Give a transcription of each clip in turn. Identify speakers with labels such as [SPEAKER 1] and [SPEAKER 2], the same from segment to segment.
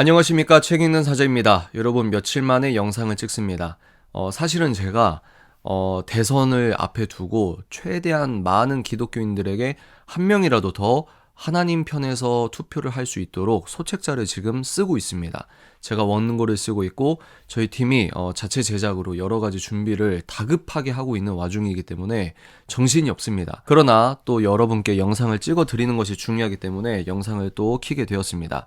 [SPEAKER 1] 안녕하십니까 책 읽는 사자입니다. 여러분 며칠 만에 영상을 찍습니다. 어, 사실은 제가 어, 대선을 앞에 두고 최대한 많은 기독교인들에게 한 명이라도 더 하나님 편에서 투표를 할 수 있도록 소책자를 지금 쓰고 있습니다. 제가 원고를 쓰고 있고 저희 팀이 어, 자체 제작으로 여러 가지 준비를 다급하게 하고 있는 와중이기 때문에 정신이 없습니다. 그러나 또 여러분께 영상을 찍어 드리는 것이 중요하기 때문에 영상을 또 키게 되었습니다.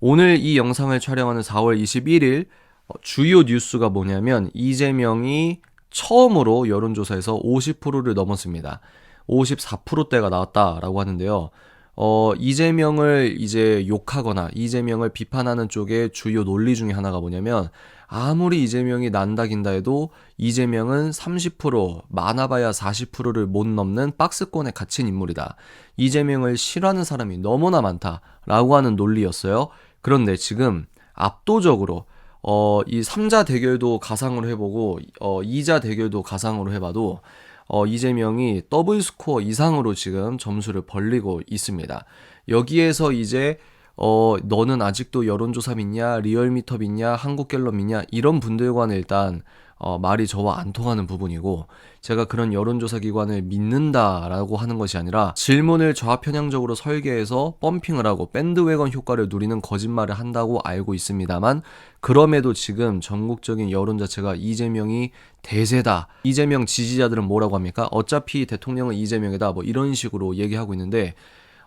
[SPEAKER 1] 오늘 이 영상을 촬영하는 4월 21일 어, 주요 뉴스가 뭐냐면 이재명이 처음으로 여론조사에서 50%를 넘었습니다. 54%대가 나왔다라고 하는데요. 어, 이재명을 이제 욕하거나 이재명을 비판하는 쪽의 주요 논리 중에 하나가 뭐냐면 아무리 이재명이 난다긴다 해도 이재명은 30% 많아봐야 40%를 못 넘는 박스권에 갇힌 인물이다. 이재명을 싫어하는 사람이 너무나 많다라고 하는 논리였어요. 그런데 지금 압도적으로 어, 이 3자 대결도 가상으로 해보고 어, 2자 대결도 가상으로 해봐도 어, 이재명이 더블 스코어 이상으로 지금 점수를 벌리고 있습니다. 여기에서 이제 어, 너는 아직도 여론조사 믿냐, 리얼미터 믿냐, 한국갤럽 믿냐, 이런 분들과는 일단, 어, 말이 저와 안 통하는 부분이고, 제가 그런 여론조사 기관을 믿는다라고 하는 것이 아니라, 질문을 좌편향적으로 설계해서 펌핑을 하고 밴드웨건 효과를 누리는 거짓말을 한다고 알고 있습니다만, 그럼에도 지금 전국적인 여론 자체가 이재명이 대세다. 이재명 지지자들은 뭐라고 합니까? 어차피 대통령은 이재명이다. 뭐 이런 식으로 얘기하고 있는데,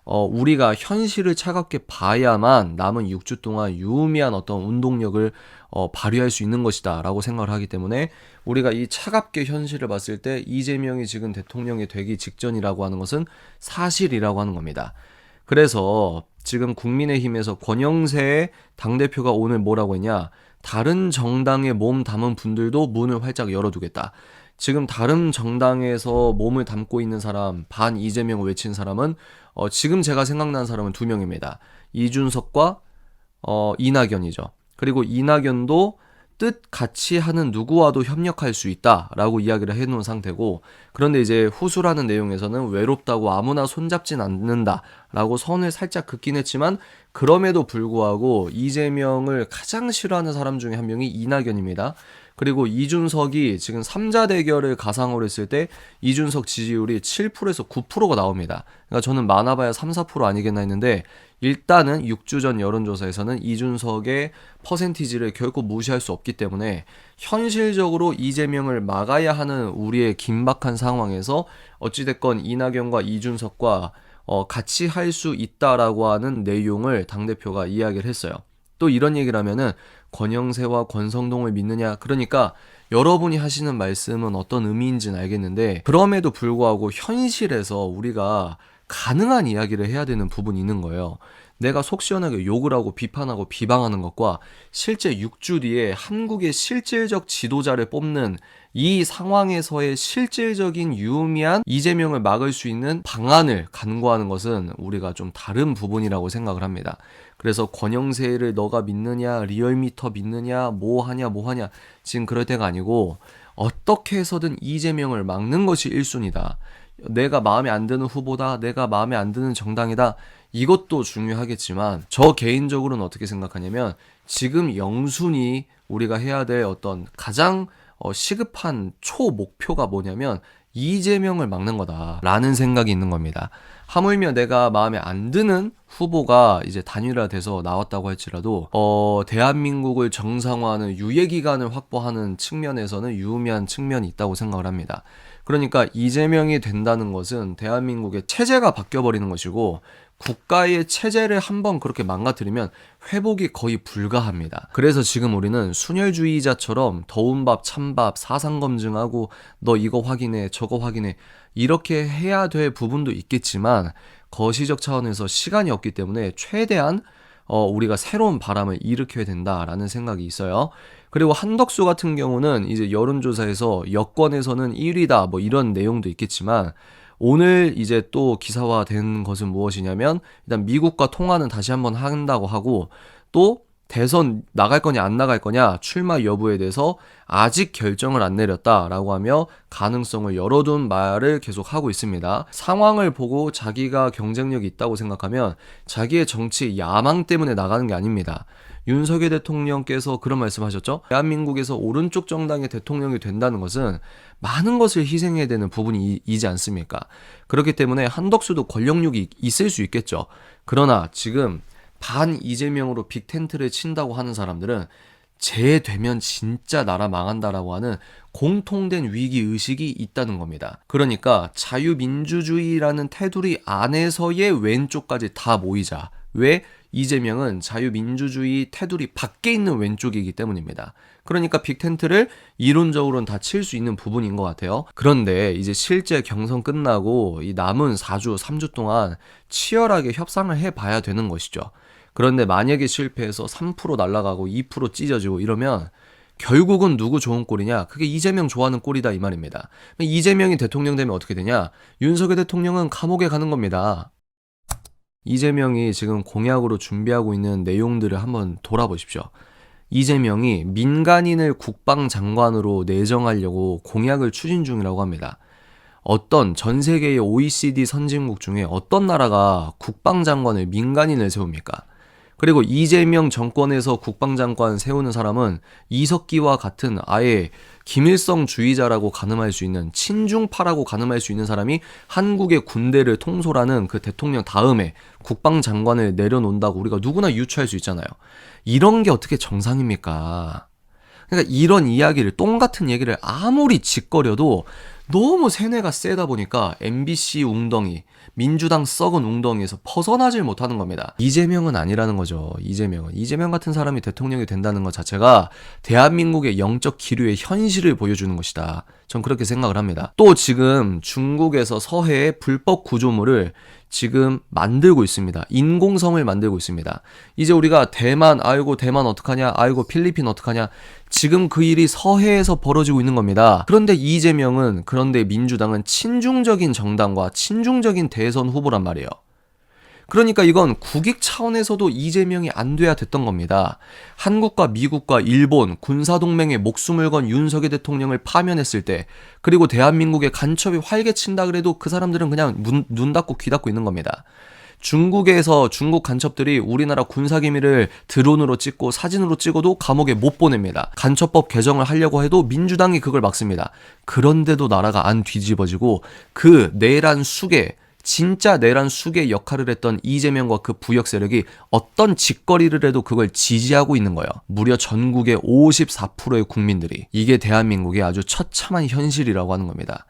[SPEAKER 1] 어, 우리가 현실을 차갑게 봐야만 남은 6주 동안 유의미한 어떤 운동력을 어, 발휘할 수 있는 것이다 라고 생각을 하기 때문에 우리가 이 차갑게 현실을 봤을 때 이재명이 지금 대통령이 되기 직전이라고 하는 것은 사실이라고 하는 겁니다. 그래서 지금 국민의힘에서 권영세 당대표가 오늘 뭐라고 했냐 다른 정당에 몸 담은 분들도 문을 활짝 열어두겠다. 지금 다른 정당에서 몸을 담고 있는 사람, 반 이재명을 외친 사람은 어, 지금 제가 생각난 사람은 두 명입니다. 이준석과 어, 이낙연이죠. 그리고 이낙연도 뜻 같이 하는 누구와도 협력할 수 있다라고 이야기를 해놓은 상태고 그런데 이제 후수라는 내용에서는 외롭다고 아무나 손잡진 않는다라고 선을 살짝 긋긴 했지만 그럼에도 불구하고 이재명을 가장 싫어하는 사람 중에 한 명이 이낙연입니다. 그리고 이준석이 지금 3자 대결을 가상으로 했을 때 이준석 지지율이 7%에서 9%가 나옵니다. 그러니까 저는 많아봐야 3, 4% 아니겠나 했는데 일단은 6주 전 여론조사에서는 이준석의 퍼센티지를 결코 무시할 수 없기 때문에 현실적으로 이재명을 막아야 하는 우리의 긴박한 상황에서 어찌됐건 이낙연과 이준석과 어, 같이 할 수 있다라고 하는 내용을 당대표가 이야기를 했어요. 또 이런 얘기를 하면은 권영세와 권성동을 믿느냐. 그러니까 여러분이 하시는 말씀은 어떤 의미인지는 알겠는데 그럼에도 불구하고 현실에서 우리가 가능한 이야기를 해야 되는 부분이 있는 거예요. 내가 속 시원하게 욕을 하고 비판하고 비방하는 것과 실제 6주 뒤에 한국의 실질적 지도자를 뽑는 이 상황에서의 실질적인 유의미한 이재명을 막을 수 있는 방안을 간구하는 것은 우리가 좀 다른 부분이라고 생각을 합니다. 그래서 권영세를 너가 믿느냐, 리얼미터 믿느냐, 뭐 하냐, 뭐 하냐. 지금 그럴 때가 아니고 어떻게 해서든 이재명을 막는 것이 1순위다. 내가 마음에 안 드는 후보다, 내가 마음에 안 드는 정당이다. 이것도 중요하겠지만 저 개인적으로는 어떻게 생각하냐면 지금 영순이 우리가 해야 될 어떤 가장 어, 시급한 초 목표가 뭐냐면 이재명을 막는 거다라는 생각이 있는 겁니다. 하물며 내가 마음에 안 드는 후보가 이제 단일화돼서 나왔다고 할지라도 어 대한민국을 정상화하는 유예 기간을 확보하는 측면에서는 유의미한 측면이 있다고 생각을 합니다. 그러니까 이재명이 된다는 것은 대한민국의 체제가 바뀌어 버리는 것이고 국가의 체제를 한번 그렇게 망가뜨리면 회복이 거의 불가합니다. 그래서 지금 우리는 순혈주의자처럼 더운 밥, 찬밥, 사상 검증하고 너 이거 확인해, 저거 확인해 이렇게 해야 될 부분도 있겠지만 거시적 차원에서 시간이 없기 때문에 최대한 어, 우리가 새로운 바람을 일으켜야 된다라는 생각이 있어요. 그리고 한덕수 같은 경우는 이제 여론조사에서 여권에서는 1위다 뭐 이런 내용도 있겠지만 오늘 이제 또 기사화된 것은 무엇이냐면 일단 미국과 통화는 다시 한번 한다고 하고 또 대선 나갈 거냐 안 나갈 거냐 출마 여부에 대해서 아직 결정을 안 내렸다라고 하며 가능성을 열어둔 말을 계속 하고 있습니다. 상황을 보고 자기가 경쟁력이 있다고 생각하면 자기의 정치 야망 때문에 나가는 게 아닙니다. 윤석열 대통령께서 그런 말씀하셨죠. 대한민국에서 오른쪽 정당의 대통령이 된다는 것은 많은 것을 희생해야 되는 부분이지 않습니까? 그렇기 때문에 한덕수도 권력욕이 있을 수 있겠죠. 그러나 지금 반 이재명으로 빅 텐트를 친다고 하는 사람들은 재되면 진짜 나라 망한다라고 하는 공통된 위기 의식이 있다는 겁니다. 그러니까 자유민주주의라는 테두리 안에서의 왼쪽까지 다 모이자. 왜? 이재명은 자유민주주의 테두리 밖에 있는 왼쪽이기 때문입니다. 그러니까 빅텐트를 이론적으로는 다 칠 수 있는 부분인 것 같아요. 그런데 이제 실제 경선 끝나고 이 남은 4주, 3주 동안 치열하게 협상을 해봐야 되는 것이죠. 그런데 만약에 실패해서 3% 날라가고 2% 찢어지고 이러면 결국은 누구 좋은 꼴이냐? 그게 이재명 좋아하는 꼴이다 이 말입니다. 이재명이 대통령 되면 어떻게 되냐? 윤석열 대통령은 감옥에 가는 겁니다. 이재명이 지금 공약으로 준비하고 있는 내용들을 한번 돌아보십시오. 이재명이 민간인을 국방장관으로 내정하려고 공약을 추진 중이라고 합니다. 어떤 전 세계의 OECD 선진국 중에 어떤 나라가 국방장관을 민간인을 세웁니까? 그리고 이재명 정권에서 국방장관 세우는 사람은 이석기와 같은 아예 김일성 주의자라고 가늠할 수 있는 친중파라고 가늠할 수 있는 사람이 한국의 군대를 통솔하는 그 대통령 다음에 국방장관을 내려놓는다고 우리가 누구나 유추할 수 있잖아요. 이런 게 어떻게 정상입니까? 그러니까 이런 이야기를 똥 같은 얘기를 아무리 짓거려도 너무 세뇌가 세다 보니까 MBC 웅덩이, 민주당 썩은 웅덩이에서 벗어나질 못하는 겁니다. 이재명은 아니라는 거죠. 이재명은. 이재명 같은 사람이 대통령이 된다는 것 자체가 대한민국의 영적 기류의 현실을 보여주는 것이다. 전 그렇게 생각을 합니다. 또 지금 중국에서 서해의 불법 구조물을 지금 만들고 있습니다. 인공성을 만들고 있습니다. 이제 우리가 대만, 아이고, 대만 어떡하냐, 아이고, 필리핀 어떡하냐. 지금 그 일이 서해에서 벌어지고 있는 겁니다. 그런데 이재명은, 그런데 민주당은 친중적인 정당과 친중적인 대선 후보란 말이에요. 그러니까 이건 국익 차원에서도 이재명이 안 돼야 됐던 겁니다. 한국과 미국과 일본 군사동맹에 목숨을 건 윤석열 대통령을 파면했을 때, 그리고 대한민국의 간첩이 활개친다 그래도 그 사람들은 그냥 문, 눈 닫고 귀 닫고 있는 겁니다. 중국에서 중국 간첩들이 우리나라 군사기밀을 드론으로 찍고 사진으로 찍어도 감옥에 못 보냅니다. 간첩법 개정을 하려고 해도 민주당이 그걸 막습니다. 그런데도 나라가 안 뒤집어지고 그 내란 수계 진짜 내란 수계 역할을 했던 이재명과 그 부역 세력이 어떤 짓거리를 해도 그걸 지지하고 있는 거예요. 무려 전국의 54%의 국민들이 이게 대한민국의 아주 처참한 현실이라고 하는 겁니다.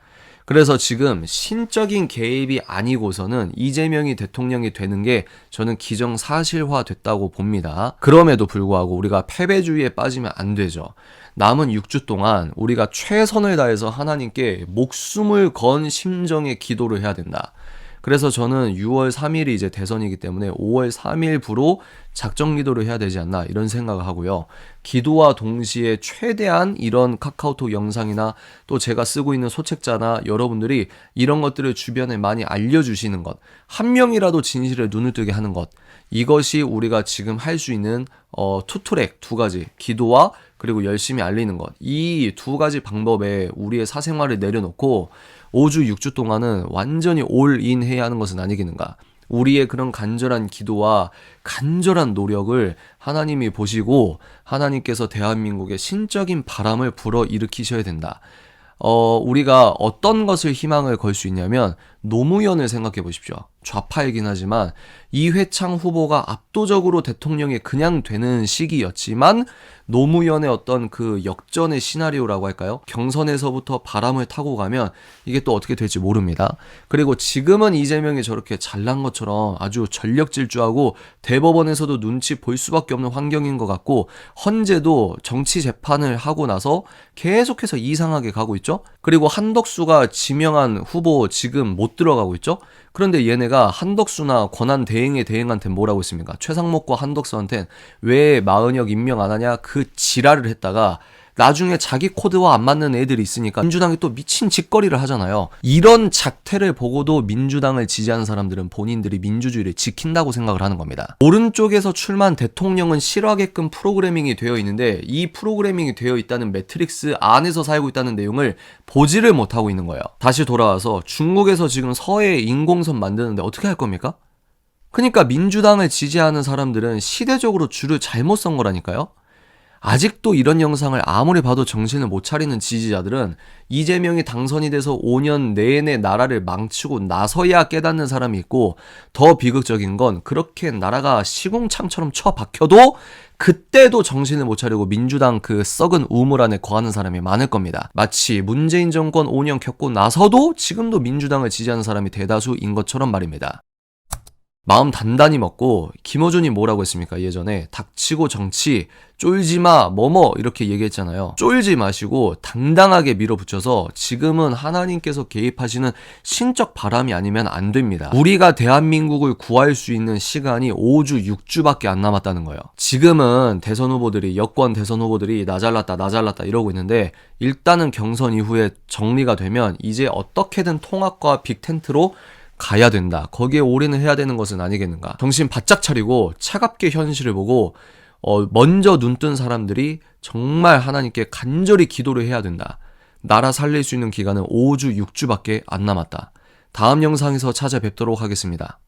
[SPEAKER 1] 그래서 지금 신적인 개입이 아니고서는 이재명이 대통령이 되는 게 저는 기정사실화 됐다고 봅니다. 그럼에도 불구하고 우리가 패배주의에 빠지면 안 되죠. 남은 6주 동안 우리가 최선을 다해서 하나님께 목숨을 건 심정의 기도를 해야 된다. 그래서 저는 6월 3일이 이제 대선이기 때문에 5월 3일부로 작정 기도를 해야 되지 않나 이런 생각을 하고요. 기도와 동시에 최대한 이런 카카오톡 영상이나 또 제가 쓰고 있는 소책자나 여러분들이 이런 것들을 주변에 많이 알려주시는 것, 한 명이라도 진실에 눈을 뜨게 하는 것, 이것이 우리가 지금 할 수 있는 어, 투트랙 두 가지, 기도와 그리고 열심히 알리는 것, 이 두 가지 방법에 우리의 사생활을 내려놓고 5주, 6주 동안은 완전히 올인 해야 하는 것은 아니겠는가. 우리의 그런 간절한 기도와 간절한 노력을 하나님이 보시고 하나님께서 대한민국의 신적인 바람을 불어 일으키셔야 된다. 어, 우리가 어떤 것을 희망을 걸 수 있냐면 노무현을 생각해 보십시오. 좌파이긴 하지만 이회창 후보가 압도적으로 대통령이 그냥 되는 시기였지만 노무현의 어떤 그 역전의 시나리오라고 할까요? 경선에서부터 바람을 타고 가면 이게 또 어떻게 될지 모릅니다. 그리고 지금은 이재명이 저렇게 잘난 것처럼 아주 전력 질주하고 대법원에서도 눈치 볼 수밖에 없는 환경인 것 같고 헌재도 정치 재판을 하고 나서 계속해서 이상하게 가고 있죠. 그리고 한덕수가 지명한 후보 지금 못 들어가고 있죠. 그런데 얘네가 한덕수나 권한 대행의 대행한테 뭐라고 했습니까? 최상목과 한덕수한테 왜 마은혁 임명 안 하냐 그 지랄을 했다가 나중에 자기 코드와 안 맞는 애들이 있으니까 민주당이 또 미친 짓거리를 하잖아요. 이런 작태를 보고도 민주당을 지지하는 사람들은 본인들이 민주주의를 지킨다고 생각을 하는 겁니다. 오른쪽에서 출마한 대통령은 싫어하게끔 프로그래밍이 되어 있는데 이 프로그래밍이 되어 있다는 매트릭스 안에서 살고 있다는 내용을 보지를 못하고 있는 거예요. 다시 돌아와서 중국에서 지금 서해 인공선 만드는데 어떻게 할 겁니까? 그러니까 민주당을 지지하는 사람들은 시대적으로 줄을 잘못 선 거라니까요. 아직도 이런 영상을 아무리 봐도 정신을 못 차리는 지지자들은 이재명이 당선이 돼서 5년 내내 나라를 망치고 나서야 깨닫는 사람이 있고 더 비극적인 건 그렇게 나라가 시궁창처럼 처박혀도 그때도 정신을 못 차리고 민주당 그 썩은 우물 안에 거하는 사람이 많을 겁니다. 마치 문재인 정권 5년 겪고 나서도 지금도 민주당을 지지하는 사람이 대다수인 것처럼 말입니다. 마음 단단히 먹고 김어준이 뭐라고 했습니까? 예전에 닥치고 정치 쫄지 마 뭐뭐 이렇게 얘기했잖아요. 쫄지 마시고 당당하게 밀어붙여서 지금은 하나님께서 개입하시는 신적 바람이 아니면 안 됩니다. 우리가 대한민국을 구할 수 있는 시간이 5주 6주밖에 안 남았다는 거예요. 지금은 대선 후보들이 여권 대선 후보들이 나 잘났다 나 잘났다 이러고 있는데 일단은 경선 이후에 정리가 되면 이제 어떻게든 통합과 빅텐트로 가야 된다. 거기에 올인을 해야 되는 것은 아니겠는가. 정신 바짝 차리고 차갑게 현실을 보고 어, 먼저 눈뜬 사람들이 정말 하나님께 간절히 기도를 해야 된다. 나라 살릴 수 있는 기간은 5주, 6주밖에 안 남았다. 다음 영상에서 찾아뵙도록 하겠습니다.